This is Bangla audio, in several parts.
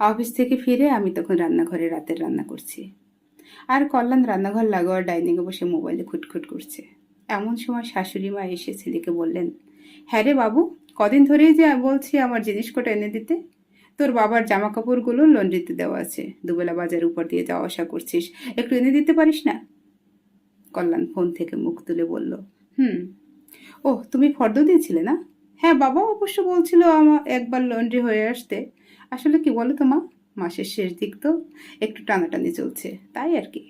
অফিস থেকে ফিরে আমি তখন রান্নাঘরে রাতের রান্না করছি। আর কল্যাণ রান্নাঘর লাগোয়া ডাইনিংয়ে বসে মোবাইলে খুটখুট করছে। এমন সময় শাশুড়ি মা এসে ছেলেকে বললেন হ্যাঁ রে বাবু, কদিন ধরেই যে বলছি আমার জিনিস কটা এনে দিতে। তোর বাবার জামা কাপড়গুলো লন্ড্রিতে দেওয়া আছে। দুবেলা বাজার উপর দিয়ে যাওয়া আসা করছিস। একটু এনে দিতে পারিস না? কল্যাণ ফোন থেকে মুখ তুলে বলল, হুম। ও তুমি ফর্দ দিয়েছিলে না? হ্যাঁ বাবা অবশ্য বলছিল আমার একবার লন্ড্রি হয়ে আসতে। আসলে কি বলো তো মা? মাসের শেষ দিক তো একটু টানাটানি চলছে, তাই আর কি।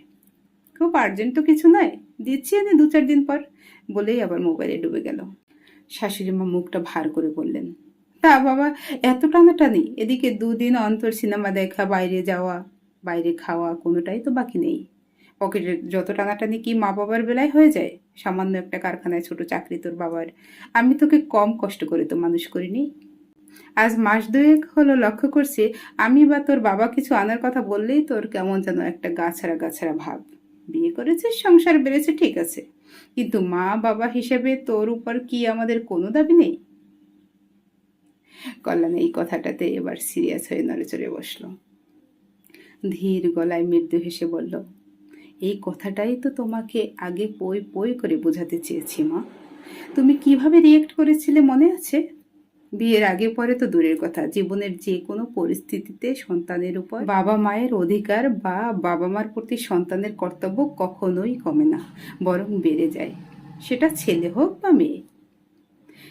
খুব আর্জেন্ট তো কিছু নয়, দিচ্ছি এনে দু চার দিন পর, বলেই আবার মোবাইলে ডুবে গেল। শাশুড়ি মা মুখটা ভার করে বললেন, তা বাবা, এত টানাটানি, এদিকে দুদিন অন্তর সিনেমা দেখা, বাইরে যাওয়া, বাইরে খাওয়া, কোনোটাই তো বাকি নেই। পকেটে যত টানাটানি কি মা বাবার বেলায় হয়ে যায়? সামান্য একটা কারখানায় ছোট চাকরি তোর বাবার। আমি তোকে কম কষ্ট করে তো মানুষ করিনি। আজ মাস দুয়েক হলো লক্ষ্য করছি আমি বা তোর বাবা কিছু আনার কথা বললেই তোর কেমন যেন একটা গাছাড়া গাছাড়া ভাব। বিয়ে করেছিস, সংসার বেড়েছে, ঠিক আছে। কিন্তু মা বাবা হিসেবে তোর উপর কি আমাদের কোনো দাবি নেই? কল্যাণ এই কথাটাতে এবার সিরিয়াস হয়ে নড়ে চড়ে বসল। ধীর গলায় মৃদু হেসে বলল, এই কথাটাই তো তোমাকে আগে পই পই করে বোঝাতে চেয়েছি মা। তুমি কীভাবে রিয়েক্ট করেছিলে মনে আছে? বিয়ের আগে পরে তো দূরের কথা। জীবনের যে কোনো পরিস্থিতিতে সন্তানের উপর বাবা মায়ের অধিকার বা বাবা মার প্রতি সন্তানের কর্তব্য কখনোই কমে না, বরং বেড়ে যায়। সেটা ছেলে হোক বা মেয়ে।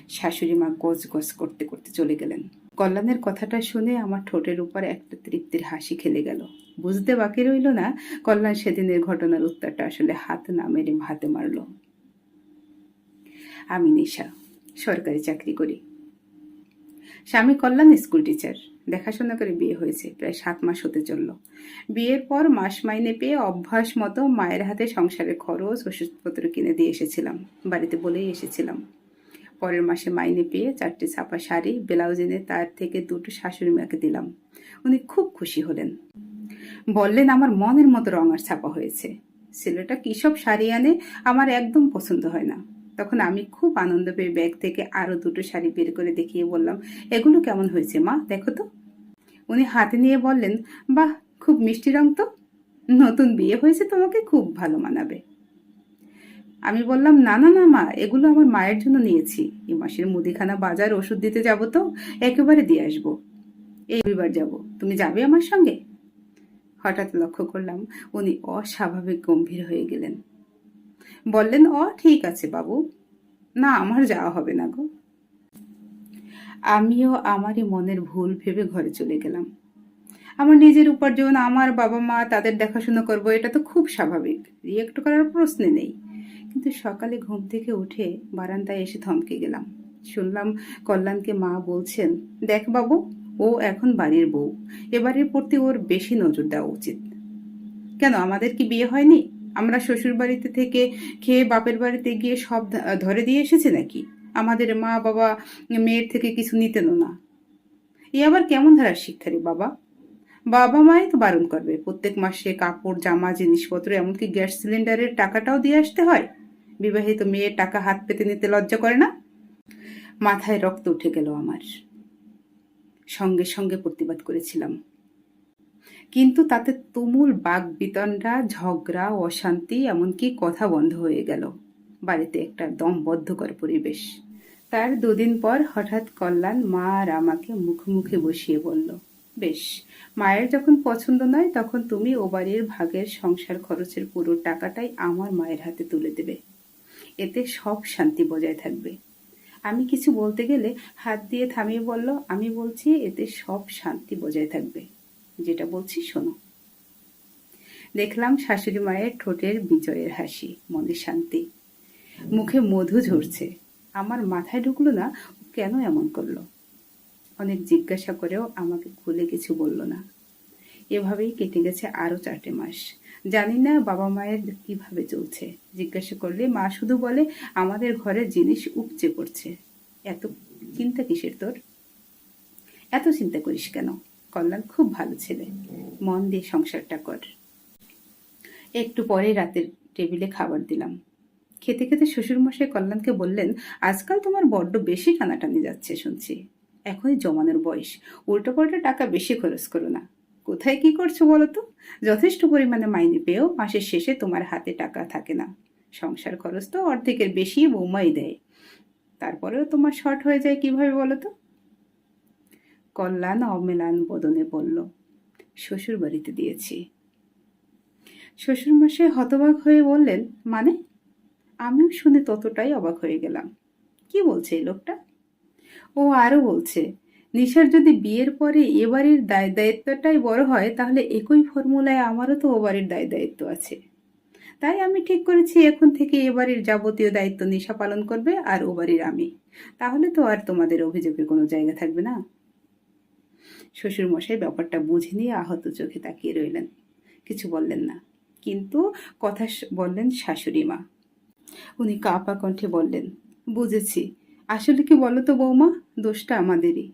শাশুড়ি মা গজ গজ করতে করতে চলে গেলেন। কল্যাণের কথাটা শুনে আমার ঠোঁটের উপর একটা তৃপ্তির হাসি খেলে গেল। বুঝতে বাকি রইল না, কল্যাণ সেদিনের ঘটনার উত্তরটা আসলে হাত না মেরে হাতে মারল। আমি নিশা, সরকারি চাকরি করি। স্বামী কল্যাণ স্কুল টিচার। দেখাশোনা করে বিয়ে হয়েছে, প্রায় সাত মাস হতে চলল। বিয়ের পর মাস মাইনে পেয়ে অভ্যাস মতো মায়ের হাতে সংসারের খরচ, ওষুধপত্র কিনে দিয়ে এসেছিলাম, বাড়িতে বলেই এসেছিলাম। পরের মাসে মাইনে পেয়ে চারটে ছাপা শাড়ি, ব্লাউজ এনে তার থেকে দুটো শাশুড়ি মাকে দিলাম। উনি খুব খুশি হলেন। বললেন, আমার মনের মতো রঙার ছাপা হয়েছে। ছেলেটা কী সব শাড়ি আনে? আমার একদম পছন্দ হয় না। তখন আমি খুব আনন্দ পেয়ে ব্যাগ থেকে আরও দুটো শাড়ি বের করে দেখিয়ে বললাম, এগুলো কেমন হয়েছে মা? দেখো তো। উনি হাতে নিয়ে বললেন, বাহ, খুব মিষ্টি রং তো। নতুন বিয়ে হয়েছে তোমাকে, খুব ভালো মানাবে। আমি বললাম, না না না, মা, এগুলো আমার মায়ের জন্য নিয়েছি। এ মাসের মুদিখানা বাজার ওষুধ দিতে যাব তো, একেবারে দিয়ে আসব। এই রবিবার যাব। তুমি যাবে আমার সঙ্গে? হঠাৎ লক্ষ্য করলাম উনি অস্বাভাবিক গম্ভীর হয়ে গেলেন। বললেন, অ, ঠিক আছে বাবু। না, আমার যাওয়া হবে না গো। আমিও আমারই মনের ভুল ভেবে ঘরে চলে গেলাম। আমার নিজের উপার্জন, আমার বাবা মা তাদের দেখাশোনা করব, এটা তো খুব স্বাভাবিক। রিয়েক্ট করার প্রশ্নে নেই। কিন্তু সকালে ঘুম থেকে উঠে বারান্দায় এসে থমকে গেলাম। শুনলাম কল্যাণকে মা বলছেন, দেখ বাবু, ও এখন বাড়ির বউ। এবারের প্রতি ওর বেশি নজর দেওয়া উচিত। কেন, আমাদের কি বিয়ে হয়নি? আমরা শ্বশুর বাড়িতে থেকে খেয়ে বাপের বাড়িতে গিয়ে সব ধরে দিয়ে এসেছে নাকি? আমাদের মা বাবা মেয়ের থেকে কিছু নিতেনও না। এ আবার কেমন ধারার শিক্ষা রে বাবা? বাবা মাই তো বারণ করবে, প্রত্যেক মাসে কাপড়, জামা, জিনিসপত্র, এমনকি গ্যাস সিলিন্ডারের টাকাটাও দিয়ে আসতে হয়। বিবাহিত মেয়ের টাকা হাত পেতে নিতে লজ্জা করে না? মাথায় রক্ত উঠে গেল আমার। সঙ্গে সঙ্গে প্রতিবাদ করেছিলাম। কিন্তু তাতে তুমুল বাঘ বিতণ্ডা ঝগড়া, অশান্তি, এমনকি কথা বন্ধ হয়ে গেল। বাড়িতে একটা দমবদ্ধকর পরিবেশ। তার দুদিন পর হঠাৎ কল্যাণ মা আর আমাকে মুখোমুখি বসিয়ে বলল, বেশ, মায়ের যখন পছন্দ নয়, তখন তুমি ও বাড়ির ভাগের সংসার খরচের পুরো টাকাটাই আমার মায়ের হাতে তুলে দেবে। এতে সব শান্তি বজায় থাকবে। আমি কিছু বলতে গেলে হাত দিয়ে থামিয়ে বলল, আমি বলছি, এতে সব শান্তি বজায় থাকবে। যেটা বলছি, শোনো। দেখলাম শাশুড়ি মায়ের ঠোঁটের বিজয়ের হাসি, মনে শান্তি। মুখে মধু ঝরছে। আমার মাথায় ঢুকলো না কেন এমন করল? অনেক জিজ্ঞাসা করেও আমাকে খুলে কিছু বলল না। এভাবেই কেটে গেছে আরও চারটে মাস। জানি না বাবা মায়ের কীভাবে চলছে। জিজ্ঞাসা করলে মা শুধু বলে, আমাদের ঘরে জিনিস উপচে পড়ছে। এত চিন্তা কিসের তোর? এত চিন্তা করিস কেন? কল্যাণ খুব ভালো ছেলে। মন দিয়ে সংসারটা কর। একটু পরে রাতের টেবিলে খাবার দিলাম। খেতে খেতে শ্বশুরমশাই কল্যাণকে বললেন, আজকাল তোমার বড্ড বেশি টানাটানি যাচ্ছে শুনছি। এখনই জমানোর বয়স। উল্টো পাল্টা টাকা বেশি খরচ করো না। কোথায় কি করছ বলো তো? যথেষ্ট পরিমাণে মাইনে পেয়েও মাসের শেষে তোমার হাতে টাকা থাকে না। সংসার খরচ তো অর্ধেকের বেশি বৌমাই দেয়। তারপরেও তোমার শর্ট হয়ে যায় কীভাবে বলো তো? কল্যাণ অমেলান বদনে বলল, শ্বশুর বাড়িতে দিয়েছি। শ্বশুরমশাই হতবাক হয়ে বললেন মানে? আমিও শুনে ততটাই অবাক হয়ে গেলাম। কি বলছে এই লোকটা? ও আরও বলছে, নিশার যদি বিয়ের পরে এবারের দায় দায়িত্বটাই বড় হয়, তাহলে একই ফর্মুলায় আমারও তো ও বাড়ির দায় দায়িত্ব আছে। তাই আমি ঠিক করেছি, এখন থেকে এবারের যাবতীয় দায়িত্ব নিশা পালন করবে আর ও বাড়ির আমি। তাহলে তো আর তোমাদের অভিযোগের কোনো জায়গা থাকবে না? শ্বশুর মশাই ব্যাপারটা বুঝে নিয়ে আহত চোখে তাকিয়ে রইলেন। কিছু বললেন না। কিন্তু কথা বললেন শাশুড়ি মা। উনি কাপা কণ্ঠে বললেন, বুঝেছি। আসলে কি বলো তো বৌমা? দোষটা আমাদেরই।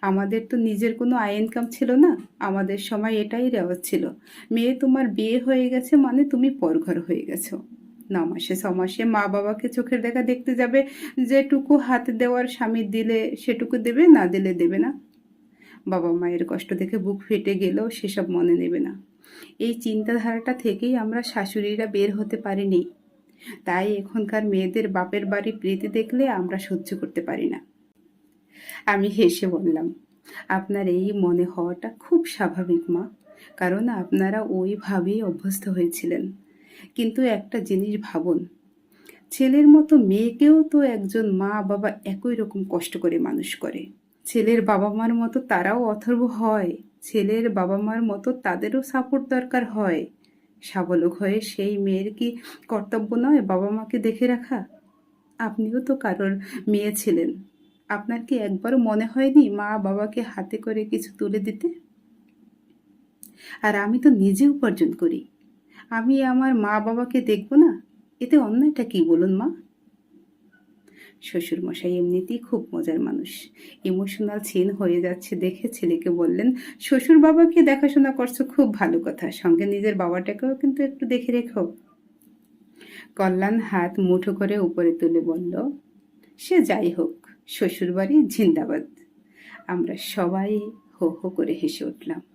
আমাদের তো নিজের কোনো আয় ইনকাম ছিল না। আমাদের সময় এটাই রেওয়াজ ছিল। মেয়ে তোমার বিয়ে হয়ে গেছে মানে তুমি পরঘর হয়ে গেছো। ন মাসে, ছ মাসে মা বাবাকে চোখের দেখা দেখতে যাবে, যেটুকু হাত দেওয়ার স্বামী দিলে সেটুকু দেবে, না দিলে দেবে না। বাবা মায়ের কষ্ট দেখে বুক ফেটে গেলেও সেসব মনে নেবে না। এই চিন্তাধারাটা থেকেই আমরা শাশুড়িরা বের হতে পারিনি। তাই এখনকার মেয়েদের বাপের বাড়ি প্রীতি দেখলে আমরা সহ্য করতে পারি না। আমি হেসে বললাম, আপনার এই মনে হওয়াটা খুব স্বাভাবিক, মা। কারণ আপনারা ওইভাবেই অভ্যস্ত হয়েছিলেন। কিন্তু একটা জিনিস ভাবুন, ছেলের মতো মেয়েকেও তো একজন মা বাবা একই রকম কষ্ট করে মানুষ করে। ছেলের বাবা মার মতো তারাও অথর্ব হয়। ছেলের বাবা মার মতো তাদেরও সাপোর্ট দরকার হয়। সাবলক হয়ে সেই মেয়ের কি কর্তব্য নয় বাবা মাকে দেখে রাখা? আপনিও তো কারোর মেয়ে ছিলেন। আপনার কি একবারও মনে হয়নি মা বাবাকে হাতে করে কিছু তুলে দিতে? আর আমি তো নিজে উপার্জন করি। আমি আমার মা বাবাকে দেখব না? এতে অন্যায়টা কি বলুন মা? শ্বশুর মশাই এমনিতেই খুব মজার মানুষ। ইমোশনাল সিন হয়ে যাচ্ছে দেখে ছেলেকে বললেন শ্বশুর বাবাকে দেখাশোনা করছ, খুব ভালো কথা। সঙ্গে নিজের বাবাটাকেও কিন্তু একটু দেখে রেখো। কল্যাণ হাত মুঠো করে উপরে তুলে বলল, সে যাই হোক, শ্বশুরবাড়ি জিন্দাবাদ। আমরা সবাই হো হো করে হেসে উঠলাম।